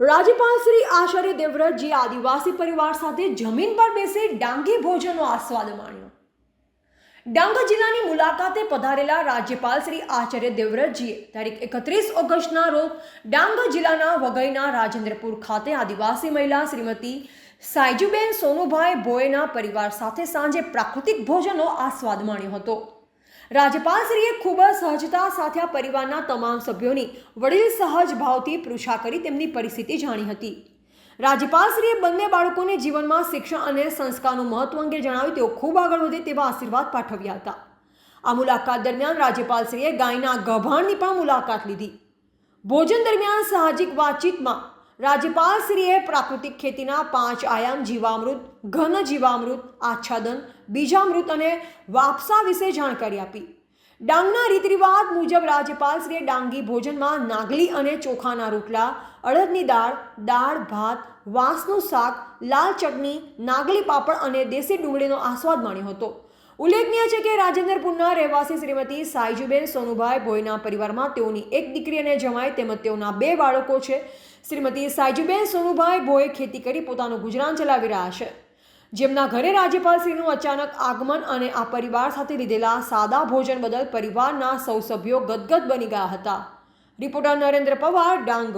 રાજ્યપાલ શ્રી આચાર્ય દેવવ્રતજી આદિવાસી પરિવાર સાથે જમીન પર બેસી ડાંગી ભોજનનો આસ્વાદ માણ્યો. ડાંગ જિલ્લાની મુલાકાતે પધારેલા રાજ્યપાલ શ્રી આચાર્ય દેવવ્રતજીએ તારીખ એકત્રીસ ઓગસ્ટના રોજ ડાંગ જિલ્લાના વઘઈના રાજેન્દ્રપુર ખાતે આદિવાસી મહિલા શ્રીમતી સાયજુબેન સોનુભાઈ ભોયના પરિવાર સાથે સાંજે પ્રાકૃતિક ભોજનનો આસ્વાદ માણ્યો હતો. રાજ્યપાલશ્રીએ ખૂબ જ સહજતા સાથે આ પરિવારના તમામ સભ્યોની વડીલ સહજ ભાવથી પૃછા કરી તેમની પરિસ્થિતિ જાણી હતી. રાજ્યપાલશ્રીએ બંને બાળકોને જીવનમાં શિક્ષણ અને સંસ્કારનું મહત્વ અંગે જણાવ્યું તેઓ ખૂબ આગળ વધે તેવા આશીર્વાદ પાઠવ્યા હતા. આ મુલાકાત દરમિયાન રાજ્યપાલશ્રીએ ગાયના ગભાણની પણ મુલાકાત લીધી. ભોજન દરમિયાન સાહજિક વાતચીતમાં રાજ્યપાલશ્રીએ પ્રાકૃતિક ખેતીના પાંચ આયામ જીવામૃત, ઘન જીવામૃત, આચ્છાદન, બીજામૃત અને વાપસા વિશે જાણકારી આપી. ડાંગના રીત રિવાજ મુજબ રાજ્યપાલશ્રીએ ડાંગી ભોજનમાં નાગલી અને ચોખાના રોટલા, અડદની દાળ દાળ, ભાત, વાંસનું શાક, લાલ ચટણી, નાગલી પાપડ અને દેશી ડુંગળીનો આસ્વાદ માણ્યો હતો. ઉલ્લેખનીય છે કે રાજેન્દ્રપુરના રહેવાસી શ્રીમતી સાઈજુબેન સોનુભાઈ ભોયના પરિવારમાં તેઓની એક દીકરી અને જમાઈ તેમજ તેઓના બે બાળકો છે. શ્રીમતી સાઈજુબેન સોનુભાઈ ભોય ખેતી કરી પોતાનું ગુજરાન ચલાવી રહ્યા છે. જેમના ઘરે રાજ્યપાલશ્રીનું અચાનક આગમન અને આ પરિવાર સાથે લીધેલા સાદા ભોજન બદલ પરિવારના સૌ સભ્યો ગદગદ બની ગયા હતા. રિપોર્ટર નરેન્દ્ર પવાર, ડાંગ.